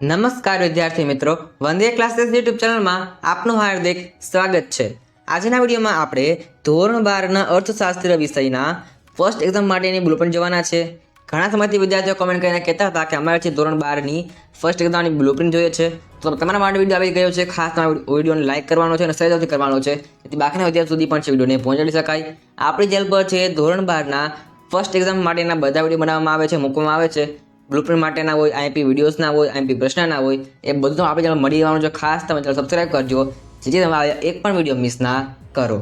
નમસ્કાર વિદ્યાર્થી મિત્રો, વંદે ક્લાસીસ યુટ્યુબ ચેનલમાં આપનું હાર્દિક સ્વાગત છે. આજના વિડીયોમાં આપણે ધોરણ બારના અર્થશાસ્ત્ર વિષયના ફર્સ્ટ એક્ઝામ માટેની બ્લુપ્રિન્ટ જોવાના છે. ઘણા સમયથી વિદ્યાર્થીઓ કમેન્ટ કરીને કહેતા હતા કે અમારે છે ધોરણ બારની ફર્સ્ટ એક્ઝામની બ્લુપ્રિન્ટ જોઈએ છે. તો તમારા માટે વીડિયો આવી ગયો છે. ખાસ તમારા વિડીયોને લાઇક કરવાનો છે અને સહેજથી કરવાનો છે. જેથી બાકીના વિદ્યાર્થી સુધી પણ છે વિડીયોને પહોંચાડી શકાય. આપણી ચેનલ પર છે ધોરણ બારના ફર્સ્ટ એક્ઝામ માટેના બધા વીડિયો બનાવવામાં આવે છે, મૂકવામાં આવે છે. બ્લુપ્રિન્ટ માટેના હોય આઈપી વિડીયોઝના હોય આઈપી પ્રશ્નના હોય, એ બધું આપણે ચેનલ મળી જવાનું છે. ખાસ તમે ચેનલ સબસ્ક્રાઈબ કરજો, જેથી તમે એક પણ વીડિયો મિસ ના કરો.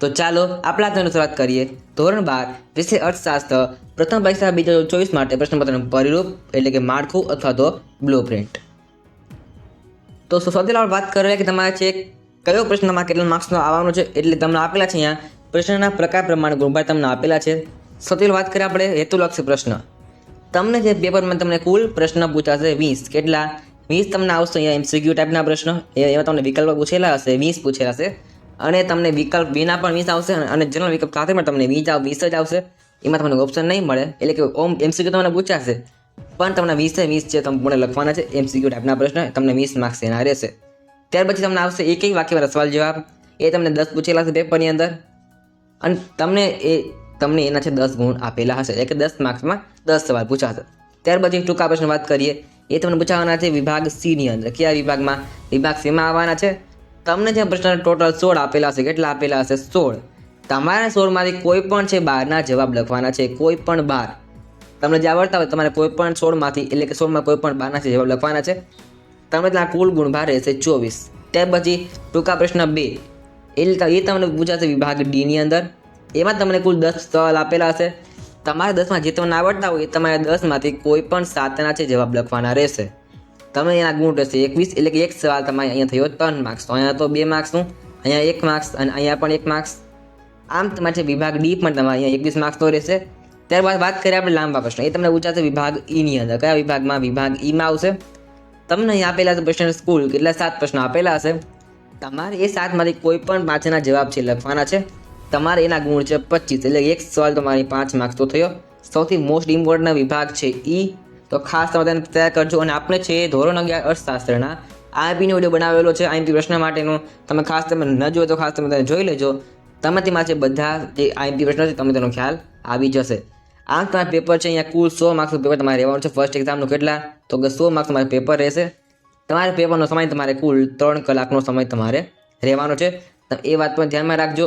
તો ચાલો, આપણા ધોરણ શરૂઆત કરીએ. ધોરણ બાર, વિષય અર્થશાસ્ત્ર, પ્રથમ પરીક્ષા બીજા ચોવીસ માટે પ્રશ્નપત્રનું પરિરૂપ, એટલે કે માળખું અથવા તો બ્લુપ્રિન્ટ તો સૌથી પહેલાં વાત કરીએ કે તમારે છે કયો પ્રશ્નમાં કેટલા માર્ક્સનો આવવાનો છે, એટલે તમને આપેલા છે અહીંયા પ્રશ્નના પ્રકાર પ્રમાણે ગુણભાર તમને આપેલા છે. સૌથી વાત કરીએ આપણે હેતુલક્ષી પ્રશ્ન. તમને જે પેપરમાં તમને કુલ પ્રશ્ન પૂછાશે વીસ. કેટલા? વીસ તમને આવશે અહીંયા એમસીક્યુ ટાઈપના પ્રશ્ન. એમાં તમને વિકલ્પ પૂછેલા હશે, વીસ પૂછેલા હશે. અને તમને વિકલ્પ વિના પણ વીસ આવશે અને જનરલ વિકલ્પ સાથે પણ તમને વીસ આવ વીસ જ આવશે. એમાં તમને ઓપ્શન નહીં મળે. એટલે કે ઓમ એમસીક્યુ તમને પૂછાશે. પણ તમને વીસે વીસ છે તમે પૂર્ણ લખવાના છે એમસીક્યુ ટાઈપના પ્રશ્ન તમને વીસ માર્ક્સ એના રહેશે. ત્યાર પછી તમને આવશે એક એક વાક્યવાળા સવાલ જવાબ? એ તમને દસ પૂછેલા છે પેપરની અંદર. અને તમને એ તમને એના છે દસ ગુણ આપેલા હશે. એટલે કે દસ માર્ક્સમાં દસ સવાલ પૂછાશે. ત્યાર પછી ટૂંકા પ્રશ્ન વાત કરીએ. એ તમને પૂછાવાના છે વિભાગ સીની અંદર. કયા વિભાગમાં? વિભાગ સીમાં આવવાના છે. તમને જે પ્રશ્ન ટોટલ સોળ આપેલા હશે, કેટલા આપેલા હશે? સોળ. તમારા સોળમાંથી કોઈ પણ છે બારના જવાબ લખવાના છે. કોઈ પણ બાર. તમને જે આવડતા હોય તમારે કોઈ પણ સોળમાંથી, એટલે કે સોળમાં કોઈ પણ બારના છે જવાબ લખવાના છે. તમને ત્યાં કુલ ગુણ ભાર રહેશે ચોવીસ. ત્યાર પછી ટૂંકા પ્રશ્ન બે. એટલે એ તમને પૂછાશે વિભાગ ડીની અંદર. એમાં તમને કુલ દસ સવાલ આપેલા હશે. તમારા દસમાં જે તમને આવડતા હોય એ તમારા દસમાંથી કોઈ પણ સાતના છે જવાબ લખવાના રહેશે. તમે એના ગુણ રહેશે એકવીસ એટલે કે એક સવાલ તમારે અહીંયા થયો ત્રણ માર્ક્સ તો અહીંયા તો બે માર્ક્સનું અહીંયા એક માર્ક્સ અને અહીંયા પણ એક માર્ક્સ આમ તમારે છે વિભાગ ડી પણ તમારે અહીંયા એકવીસ માર્ક્સનો રહેશે. ત્યારબાદ વાત કરીએ આપણે લાંબા પ્રશ્ન. એ તમને પૂછાશે વિભાગ ઈની અંદર. કયા વિભાગમાં વિભાગ ઈમાં આવશે? તમને અહીં આપેલા છે પ્રશ્ન સ્કૂલ કેટલા સાત પ્રશ્નો આપેલા હશે? તમારે એ સાતમાંથી કોઈ પણ પાંચના જવાબ છે લખવાના છે. તમારે એના ગુણ છે પચીસ. એટલે એક સવાલ તમારી પાંચ માર્ક્સ તો થયો. સૌથી મોસ્ટ ઇમ્પોર્ટન્ટ વિભાગ છે ઈ. તો ખાસ તમે તેને તૈયાર કરજો. અને આપણે છે ધોરણ અગિયાર અર્થશાસ્ત્રના. આઈપીનો વીડિયો બનાવેલો છે. આઈપી પ્રશ્ન માટેનો. તમે ખાસ તમે ન જોયો તો ખાસ તમે તેને જોઈ લેજો. તમે તેમાં છે બધા જે આઈપી પ્રશ્નો છે તમે તેનો ખ્યાલ આવી જશે. આમ તમારા પેપર છે. અહીંયા કુલ સો માર્ક્સનું પેપર તમારે રહેવાનું છે. ફર્સ્ટ એક્ઝામનું કેટલા? તો કે સો માર્ક્સ તમારે પેપર રહેશે. તમારે પેપરનો સમય તમારે કુલ ત્રણ કલાકનો સમય તમારે રહેવાનો છે. તમે એ વાત પણ ધ્યાનમાં રાખજો.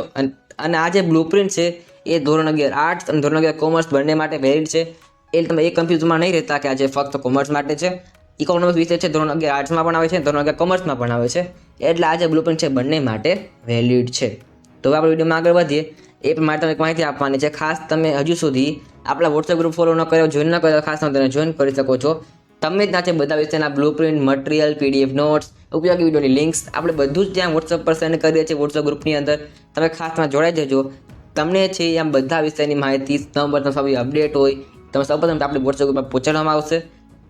અને આ જે બ્લુપ્રિન્ટ છે, એ ધોરણ અગિયાર આર્ટ્સ અને ધોરણ અગિયાર કોમર્સ બંને માટે વેલિડ છે. એટલે તમે એ કન્ફ્યુઝમાં નહીં રહેતા કે આજે ફક્ત કોમર્સ માટે છે. ઇકોનોમિક્સ વિષય છે, ધોરણ અગિયાર આર્ટ્સમાં પણ આવે છે ધોરણ અગિયાર કોમર્સમાં પણ આવે છે. એટલે આ જે બ્લુપ્રિન્ટ છે બંને માટે વેલિડ છે. તો હવે આપણે વિડીયોમાં આગળ વધીએ. એ પણ માટે તમે એક માહિતી આપવાની છે. ખાસ તમે હજુ સુધી આપણા વોટ્સએપ ગ્રુપ ફોલો ન કર્યો જોઈન ન કર્યો, ખાસ તમે તેને જોઈન કરી શકો છો. તમે ત્યાં છે બધા વિષયના બ્લુપ્રિન્ટ મટીરિયલ પીડીએફ નોટ્સ ઉપયોગી વિડીયોની લિંક્સ આપણે બધું જ ત્યાં વોટ્સઅપ પર સેન્ડ કરીએ છીએ. વોટ્સઅપ ગ્રુપની અંદર તમે ખાસ ત્યાં જોડાઈ જજો. તમને છે આમ બધા વિષયની માહિતી નંબર તમે અપડેટ હોય, તમે સૌપ્રથમ આપણે વોટ્સઅપ ગ્રુપમાં પહોંચાડવામાં આવશે.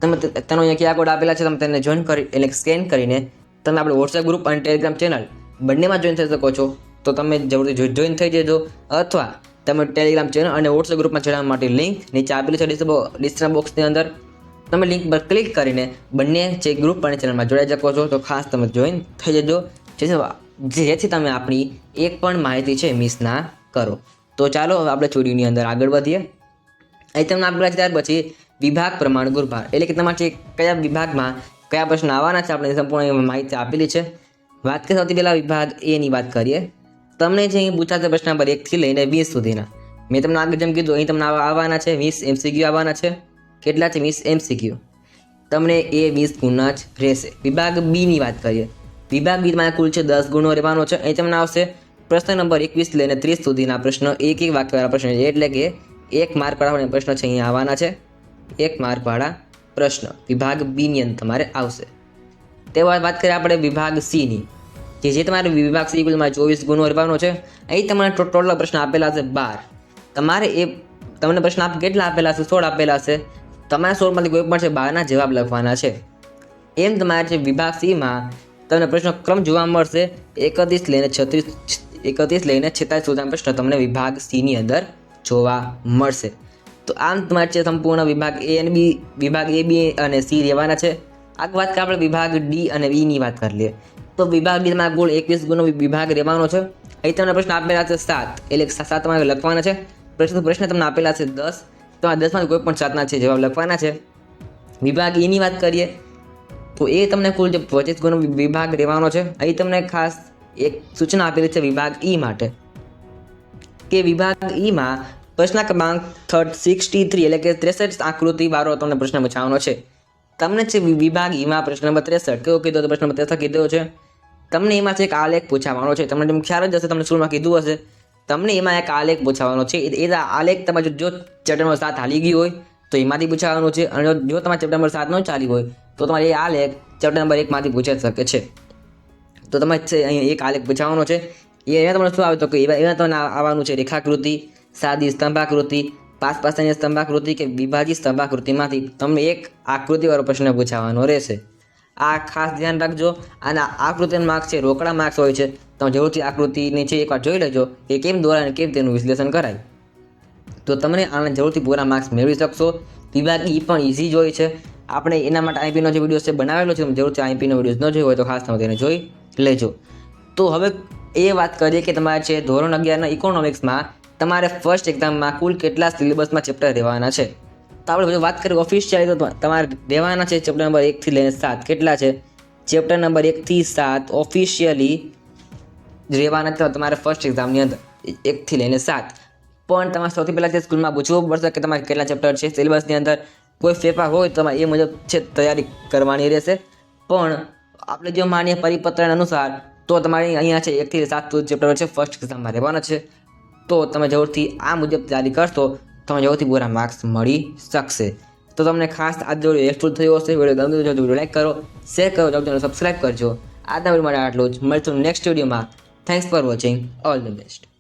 તમે તેનો અહીંયા ક્યાં કોડ આપેલા છે, તમે તેને જોઈન કરી, એટલે સ્કેન કરીને તમે આપણે વોટ્સએપ ગ્રુપ અને ટેલિગ્રામ ચેનલ બંનેમાં જોઈન થઈ શકો છો. તો તમે જરૂરથી જોઈન થઈ જજો. અથવા તમે ટેલિગ્રામ ચેનલ અને વોટ્સએપ ગ્રુપમાં જોડાવા માટે લિંક નીચે આપેલી છે ડિસ્ક્રિપ્શન બોક્સની અંદર. તમે લિંક પર ક્લિક કરીને બંને જે ગ્રુપ અને ચેનલમાં જોડાઈ શકો છો. તો ખાસ તમે જોઈન થઈ જજો. જેથી તમે આપણી એક પણ માહિતી છે મિસ ના કરો. તો ચાલો હવે આપણે ચોરીની અંદર આગળ વધીએ. અહીં તમને આગળ ત્યાર પછી વિભાગ પ્રમાણ ગુરભાર. એટલે કે તમારે કયા વિભાગમાં કયા પ્રશ્ન આવવાના છે, આપણે સંપૂર્ણ માહિતી આપેલી છે. વાત કરીએ સૌથી પહેલાં વિભાગ એની વાત કરીએ. તમને જે અહીં પૂછાતા પ્રશ્ન નંબર એકથી લઈને વીસ સુધીના. મેં તમને આગળ જેમ કીધું, અહીં તમને આવા- આવવાના છે વીસ એમસીક્યુ આવવાના છે. કેટલા છે વીસ એમસીક્યુ તમને એ વીસ ગુણના જ રહેશે. વિભાગ બીની વાત કરીએ. વિભાગ બીમાં કુલ છે દસ ગુણો રહેવાનો છે. અહીં તમને આવશે પ્રશ્ન નંબર એકવીસ લઈને ત્રીસ સુધીના પ્રશ્નો. એક એક વાક્યવાળા પ્રશ્ન છે. એટલે કે એક માર્ક વાળા પ્રશ્ન છે અહીંયા આવવાના છે. એક માર્ક વાળા પ્રશ્ન. વિભાગ બીની અંદર તમારે આવશે. તે વાત કરીએ આપણે વિભાગ સીની જે જે તમારે વિભાગ સી કુલમાં ચોવીસ ગુણો રહેવાનો છે. અહીં તમારે ટોટલ પ્રશ્ન આપેલા છે બાર. તમારે એ, તમને પ્રશ્ન આપ, કેટલા આપેલા છે? સોળ આપેલા છે. તમારે સોળમાંથી કોઈ પણ છે, બારના જવાબ લખવાના છે. એમ તમારે છે વિભાગ સીમાં તમને પ્રશ્ન ક્રમ જોવા મળશે, એકત્રીસ લઈને છત્રીસ, એકત્રીસ લઈને છેતાલીસ સુધીના પ્રશ્ન તમને વિભાગ સીની અંદર જોવા મળશે. તો આમ તમારે છે સંપૂર્ણ વિભાગ એ અને બી વિભાગ એ બી અને સી રહેવાના છે. આગળ વાત કરીએ આપણે વિભાગ ડી અને E ની વાત કરી લઈએ. તો વિભાગ ડી તમારા કુલ એકવીસ ગુણનો વિભાગ રહેવાનો છે. અહીં તમને પ્રશ્ન આપેલા છે સાત. એટલે સાત તમારે લખવાના છે. પ્રશ્ન પ્રશ્ન તમને આપેલા છે દસ. તમારા દસમાં કોઈ પણ સાતના છે, જવાબ લખવાના છે. વિભાગ ઈની વાત કરીએ, તો એ તમને કુલ જે પચીસ ગુણનો વિભાગ રહેવાનો છે, અહીં તમને ખાસ એક સૂચના આપેલી છે વિભાગ ઈ માટે, કે વિભાગ ઈમાં પ્રશ્ન ક્રમાંક થર્ડ સિક્સટી થ્રી એટલે કે ત્રેસઠ આકૃતિ વાળો તમને પ્રશ્ન પૂછવાનો છે. તમને છે વિભાગ ઈમાં પ્રશ્ન નંબર ત્રેસઠ કેવો કીધો તો પ્રશ્ન નંબર ત્રેસઠ કીધો છે? તમને એમાંથી એક આલેખ પૂછાવાનો છે, તમને જેમ ખ્યાલ જ હશે, તમને સ્કૂલમાં કીધું હશે તમને એમાં એક આલેખ પૂછાવાનો છે. એ- આલેખ તમે જો- ચેપ્ટર નંબર સાત હાલી ગયું હોય, તો એમાંથી પૂછાવાનું છે. અને જો- તમારે ચેપ્ટર નંબર સાત ન ચાલી હોય, તો તમારે એ આલેખ ચેપ્ટર નંબર એકમાંથી પૂછાઈ શકે છે. તો તમારે અહીં એક આલેખ પૂછાવાનો છે. એ એના તમને શું આવે તો કે એવા એમાં તમને આવવાનું છે. રેખાકૃતિ, સાદી સ્તંભાકૃતિ પાસ પાસાની સ્તંભાકૃતિ કે વિભાજી સ્તંભાકૃતિમાંથી તમને એક આકૃતિવાળો પ્રશ્ન પૂછાવાનો રહેશે. આ ખાસ ધ્યાન રાખજો. અને આ આકૃતિના માર્ક્સ છે, રોકડા માર્ક્સ હોય છે. તમે જરૂરથી આકૃતિની છે, એકવાર જોઈ લેજો કે કેમ દોરાય અને કેમ તેનું વિશ્લેષણ કરાય. તો તમને આના જરૂરથી પૂરા માર્ક્સ મેળવી શકશો. વિભાગ ઈ પણ ઇઝી જ હોય છે. આપણે એના માટે આઈપીનો જે વીડિયો છે બનાવેલો છે જરૂરથી આઈપીનો વીડિયો ન જોયો હોય તો ખાસ તમે તેને જોઈ લેજો. તો હવે એ વાત કરીએ કે તમારે છે, ધોરણ અગિયારના ઇકોનોમિક્સમાં તમારે ફર્સ્ટ એક્ઝામમાં કુલ કેટલા સિલેબસમાં ચેપ્ટર રહેવાના છે? તો આપણે વાત કરીએ ઓફિશિયલી તો તમારે રહેવાના છે ચેપ્ટર નંબર એકથી લઈને સાત. કેટલા છે? ચેપ્ટર નંબર એકથી સાત ઓફિશિયલી રહેવાના છે તમારે ફર્સ્ટ એક્ઝામની અંદર એકથી લઈને સાત. પણ તમારે સૌથી પહેલાં જે સ્કૂલમાં પૂછવું પડશે કે તમારે કેટલા ચેપ્ટર છે સિલેબસની અંદર કોઈ ફેરફાર હોય તો તમારે એ મુજબ છે તૈયારી કરવાની રહેશે. પણ આપણે જો માનીએ પરિપત્ર અનુસાર તો તમારે અહીંયા છે એકથી સાત ચેપ્ટર છે ફર્સ્ટ એક્ઝામમાં રહેવાના છે. તો તમે જરૂરથી આ મુજબ તૈયારી કરશો તમને સૌથી પૂરા માર્ક્સ મળી શકશે. તો તમને ખાસ આ જોડે હેલ્પફુલ થયો હશે. વીડિયો ગમ્યો તો વીડિયો લાઈક કરો શેર કરો ચેનલ સબસ્ક્રાઈબ કરજો. આજના વીડિયો માટે આટલું જ. મળશું નેક્સ્ટ વિડીયોમાં thanks for watching all the best